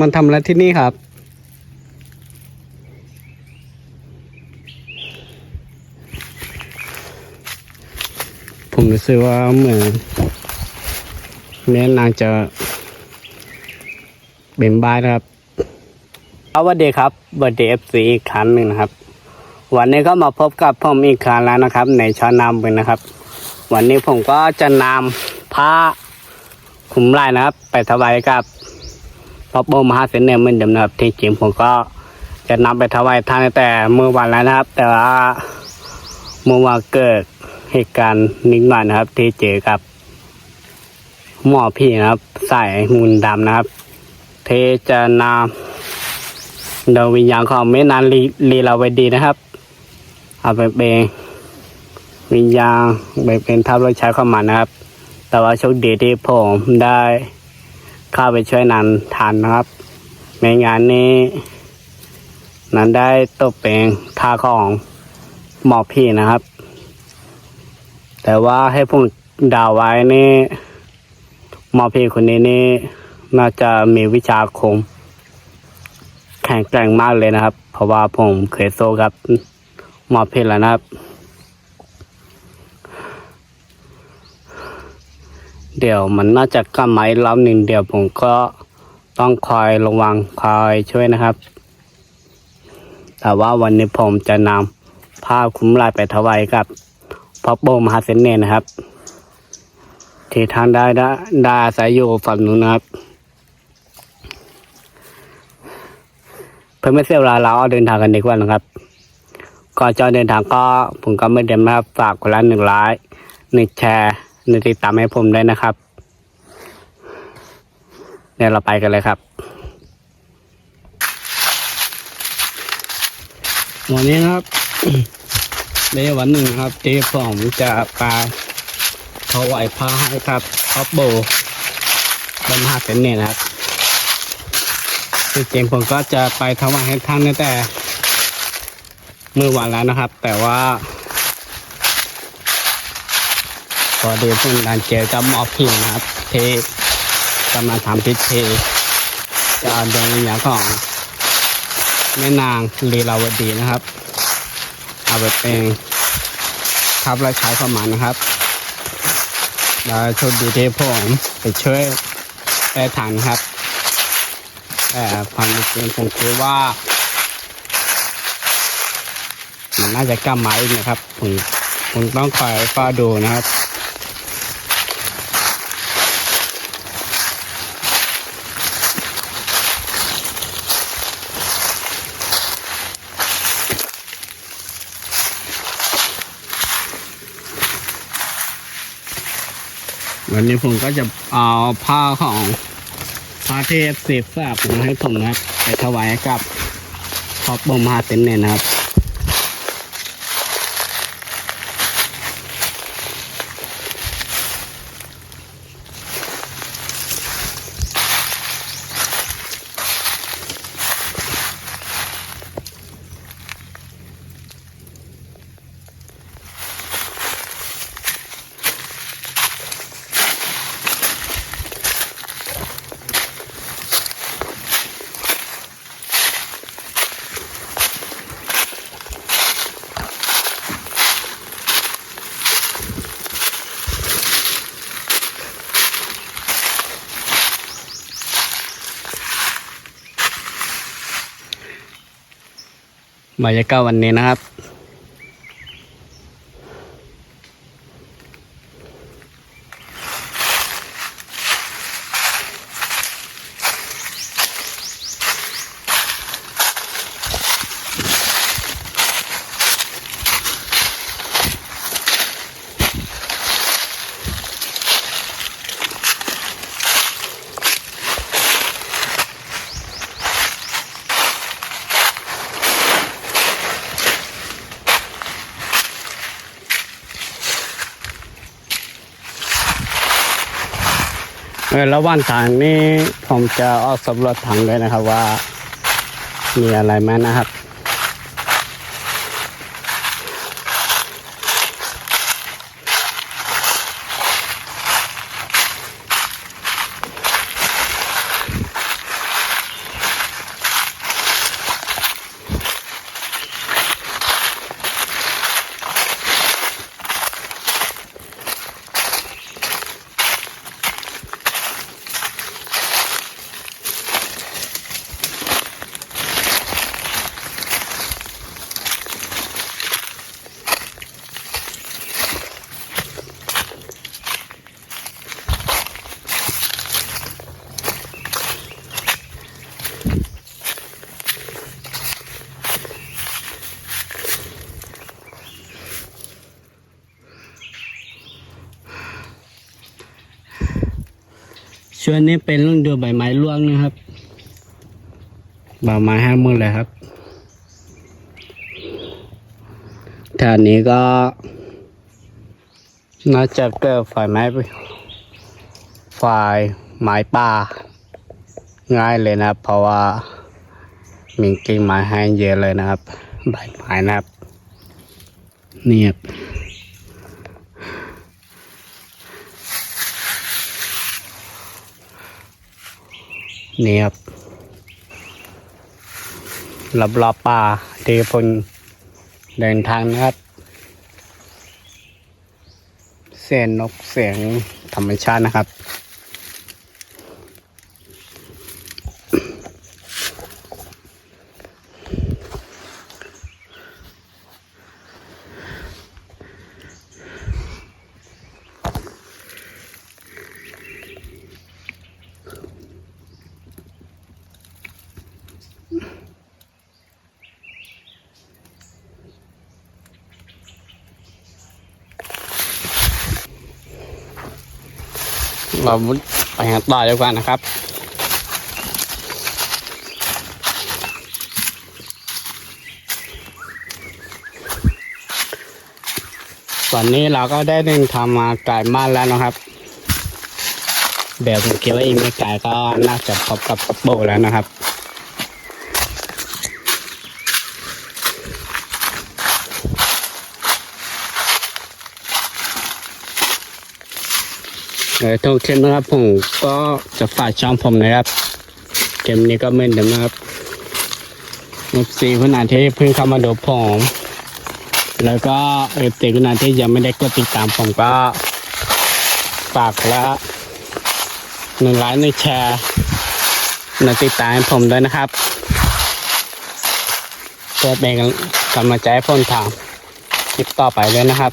มันทำอะไรที่นี่ครับ ผมรู้สึกว่าเหมือนแม่นางจะเป็นบ้านนะครับสวัสดีครับเบอร์เดฟซีอีกครั้งหนึ่งนะครับ วันนี้ก็มาพบกับผมอีกครั้งแล้วนะครับ ในช้อนนำเป็นนะครับ วันนี้ผมก็จะนำผ้าคลุมไหล่นะครับ ไปถวายกับ พระบรมมหาเสนาเหมือนเดิมนะครับที่จริงผมก็จะนำไปถวายท่านแต่เมื่อวันแล้วนะครับ แต่ว่าเมื่อวานเกิดเหตุการณ์นิดหน่อยนะครับ ที่เจอกับหมอพี่นะครับใส่มุนต์ดำนะครับ เทจะนำดวงวิญญาณของแม่นางลีลีลาวดีนะครับ เอาไปเป็นวิญญาณไปเป็นทัพรถใช้เข้ามานะครับ แต่ว่าโชคดีที่ผมได้ เข้าไปช่วยนันทันนะครับ ในงานนี้ นันได้ตกเป็นท่าของหมอพี่นะครับ แต่ว่าให้ผมดาวไว้นี่หมอพี่คนนี้นี่น่าจะมีวิชาคม แข็งแกร่งมากเลยนะครับ เพราะว่าผมเคยโซกับหมอพี่แล้วนะครับ เดี๋ยวมันน่าจะกลับมาอีกรอบหนึ่งเดี๋ยวผมก็ต้องคอยระวังคอยช่วยนะครับ แต่ว่าวันนี้ผมจะนำผ้าคุ้มลายไปถวายกับพระโบมหาเสนเนยนะครับ ที่ทางได้ได้ได้อาศัยอยู่ฝั่งนู้นนะครับ เพื่อไม่เสียเวลาเราเอเดินทางกันดีกว่านะครับก่อนจะเดินทางก็ผมก็ไม่เดิมนะครับฝากคนละหนึ่งไลค์หนึ่งแชร์ ติดตามให้ผมด้วยนะครับ เดี๋ยวเราไปกันเลยครับวันนี้นะครับในวันหนึ่งครับที่ผมจะไปถวายพระให้ครับพระโบบรมหาเสนเนี่ยนะครับที่จริงผมก็จะไปถวายให้ท่านตั้งแต่เมื่อวานแล้วนะครับ แต่ว่า พอดีเพิ่งการเจอกับหมอพิมนะครับ เทกำลังทำพิธีจะเอาดวงวิญญาณของแม่นางลีลาวดีนะครับ เอาไปเป็นทับและใช้ประมาณนะครับแล้วโชคดีที่ผมไปช่วยได้ทันครับแต่ความจริงผมคิดว่า มันน่าจะกล้าไม้นะครับผมผมต้องคอยเฝ้าดูนะครับ วันนี้ผมก็จะเอาผ้าของพระเทพเสพทราบมาให้ผมนะครับไปถวายกับพระบรมมหาเสนเนี่ยนะครับ บรรยากาศวันนี้นะครับ ระหว่างทางนี้ผมจะออกสำรวจถังด้วยนะครับว่า มีอะไรไหมนะครับ ช่วงนี้เป็นฤดูใบไม้ร่วงนะครับใบไม้แห้งหมดเลยครับแถวนี้ก็น่าจะเกิดไฟไหม้ไฟไม้ป่าง่ายเลยนะครับ เพราะว่ามีกิ่งไม้แห้งเยอะเลยนะครับใบไม้นะครับนี่ครับ นี่ครับรอบป่าเทพนเดินทางนะครับเสียงนกเสียงธรรมชาตินะครับ เราไปหาต่อดีกว่านะครับวันนี้เราก็ได้เดินทำมาไกลมากแล้วนะครับ เดี๋ยวผมคิดว่าอีกไม่ไก่ก็น่าจะพบกับปับโบแล้วนะครับ ทุกเช่นนะครับผมก็จะฝากช่องผมนะครับเกมนี้ก็เหมือนเดิมนะครับมุกซีคุณอาที่เพิ่งเข้ามาดูผม แล้วก็เอฟตีคุณอาที่ยังไม่ได้กดติดตามผมก็ฝากละหนึ่งไลค์หนึ่งแชร์หนึ่งติดตามให้ผมด้วยนะครับเพื่อเป็นกำลังใจให้ผมทำคลิปต่อไปด้วยนะครับ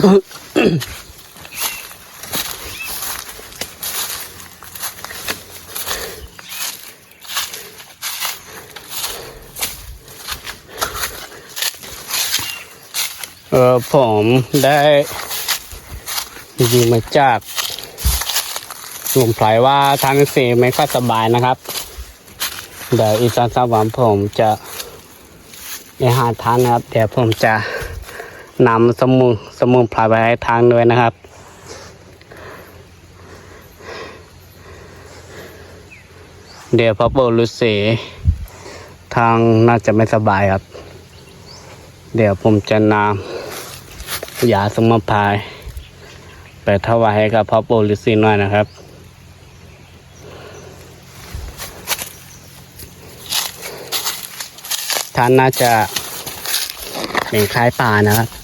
เออผมได้ยินมาจากหลุมไพรว่าทางเสีไม่ค่อยสบายนะครับ เดี๋ยวอีกสักสามวันผมจะไปหาทานนะครับ เดี๋ยวผมจะ นำสมุนสมุนไพรไปให้ทางด้วยนะครับ เดี๋ยวพระโปรลุสีทางน่าจะไม่สบายครับ เดี๋ยวผมจะนำยาสมุนไพรไปถวายให้กับพระโปรลิสีหน่อยนะครับท่านน่าจะเป็นคล้ายป่านะครับ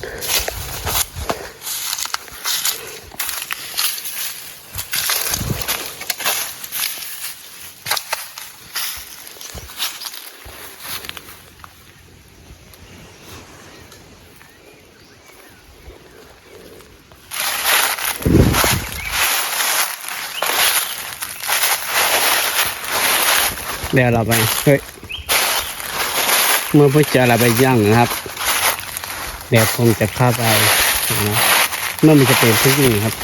เดี๋ยวเราไปเฮ้ยเมื่อพเจอเราไปย่างนะครับเดี๋ยวผมจะพาไปนะเมื่อมันจะเป็นทุกอย่างครับ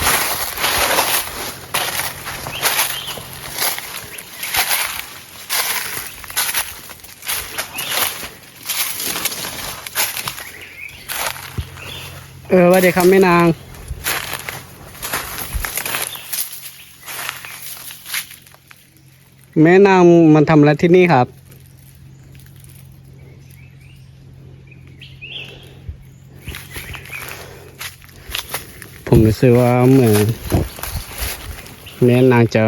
เออว่าเดี๋ยวครับแม่นาง แม่นางมันทำอะไรที่นี่ครับ ผมรู้สึกว่าเหมือนแม่นางจะ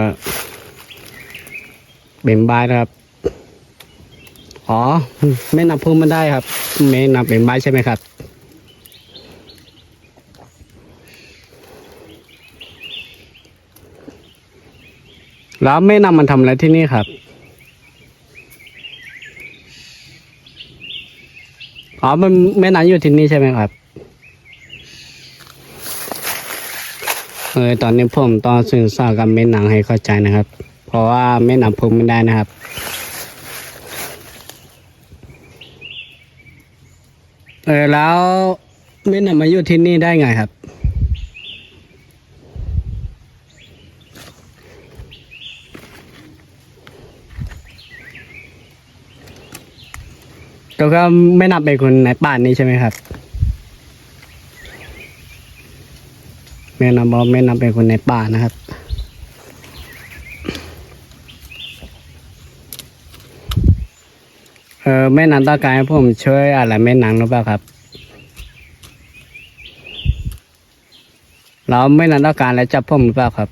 เบ่งบานครับ อ๋อ แม่นางพึ่งม่ได้ครับ แม่นางเบ่งบานใช่ไหมครับ แล้วแม่นามันทำอะไรที่นี่ครับอ๋อมันแม่นางอยู่ที่นี่ใช่ไหมครับเออตอนนี้ผมต้องสื่อสารกับแม่นางให้เข้าใจนะครับ เพราะว่าแม่นางพูดไม่ได้นะครับเออแล้วแม่นางมาอยู่ที่นี่ได้ไงครับ แล้วก็ไม่นับเป็นคนในป่านนี้ใช่ไหมครับแม่นำบบอกแม่นำเป็นคนในป่านะครับ เออแม่นางต้องการให้ผมช่วยอะไรแม่นางหรือเปล่าครับแล้วแม่นางต้องการอะไรจับผมหรือเปล่าครับ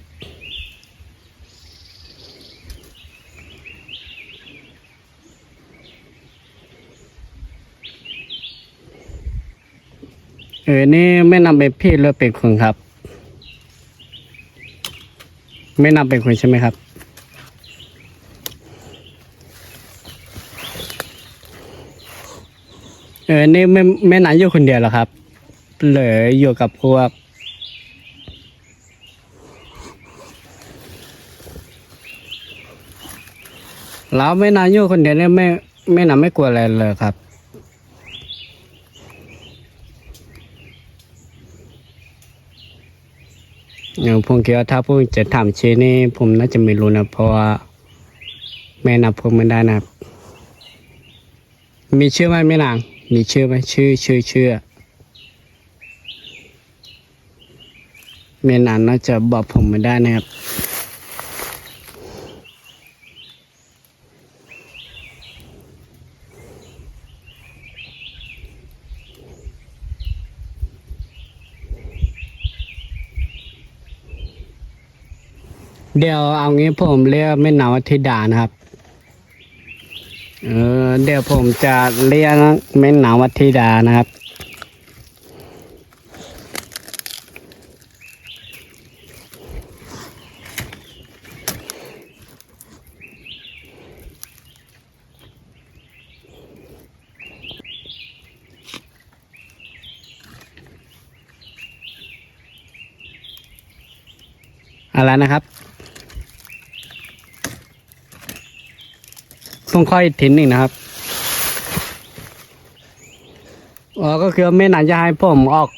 เออนี่ไม่นำเป็นพี่หรือเป็นคุณครับ ไม่นำเป็นคุณใช่ไหมครับเออนี่ไม่ไม่นานอยู่คนเดียวหรอครับเหลืออยู่กับพวกแล้วไม่นานอยู่คนเดียวเนี่ยไม่ไม่นานไม่กลัวอะไรเลยครับ อย่าง ผมคิดว่าถ้าผมจะทำชื่อนี่ผมน่าจะไม่รู้นะเพราะว่าแม่นับผมไม่ได้นะมีชื่อไหมแม่นาง มีชื่อไหมชื่อชื่อชื่อแม่นางน่าจะบอกผมไม่ได้นะครับ เดี๋ยวเอางี้ผมเรียกแม่นาวัธิดานะครับ เออเดี๋ยวผมจะเรียกแม่นาวัธิดานะครับ อะไรนะครับ ต้องค่อยทิ้งหนึ่งนะครับอ๋อก็คือแม่นานจะให้ผมออก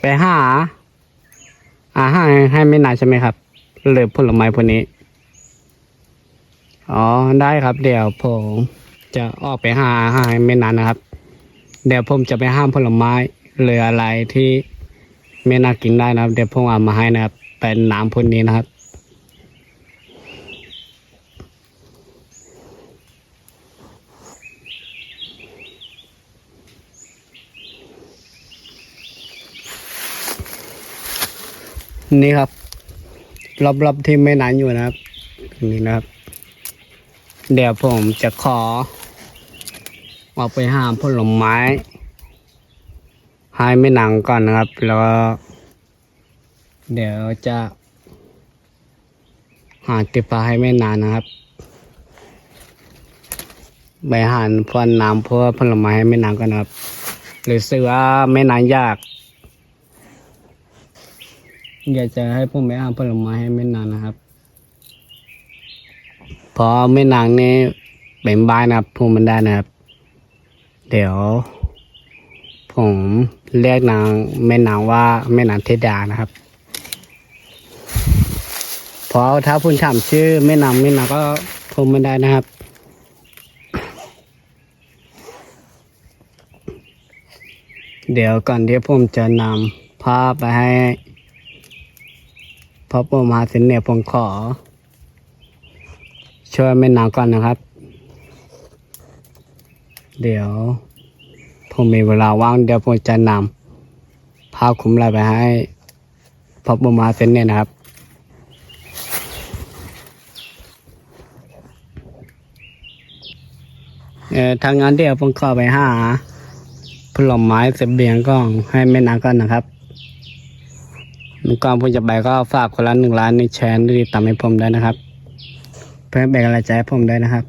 ไปหาอาหารให้แม่นานใช่ไหมครับหรือผลไม้พวกนี้ อ๋อได้ครับ เดี๋ยวผมจะออกไปหาอาหารให้แม่นานนะครับ เดี๋ยวผมจะไปห้ามผลไม้หรืออะไรที่แม่นากินได้นะครับ เดี๋ยวผมเอามาให้นะครับเป็นน้ำพวกนี้นะครับ นี่ครับรอบๆที่ไม่นานอยู่นะครับ นี่นะครับ เดี๋ยวผมจะขอออกไปหาผลไม้ให้ไม่นางก่อนนะครับ แล้ว เดี๋ยวจะหาติปลาให้ไม่นานนะครับไปหาพวนน้ำเพื่อผลไม้ให้ไม่นางก่อนนะครับหรือซื้อว่าไม่นานยาก อยากจะให้ผมไปหาผลไม้ให้แม่นางนะครับเพราะแม่นางนี่เป็นบ้านนะครับพูดมันได้นะครับ เดี๋ยว ผมเรียกนางแม่นางว่าแม่นางเทดานะครับพราะถ้าพูดถามชื่อแม่นางแม่นางก็พูดไม่ได้นะครับเดี๋ยวก่อนที่ผมจะนำภาพไปให้ พอผมมาถึงเนี่ยผมขอ ช่วยแม่นางก่อนนะครับ เดี๋ยว ผมมีเวลาว่างเดี๋ยวผมจะนำผ้าคุมลายไปให้พอปรมาส้นเนี่ยนะครับเออทางงานเดียวผมข้าไปหาผลไม้เสบียงก็ให้แม่นางก่อนนะครับ ก่อนผมจะไปก็ฝากคนละหนึ่งล้านในแชร์ดีตามให้ผมด้วยนะครับ เพื่อแบ่งกำลังใจให้ผมด้วยนะครับ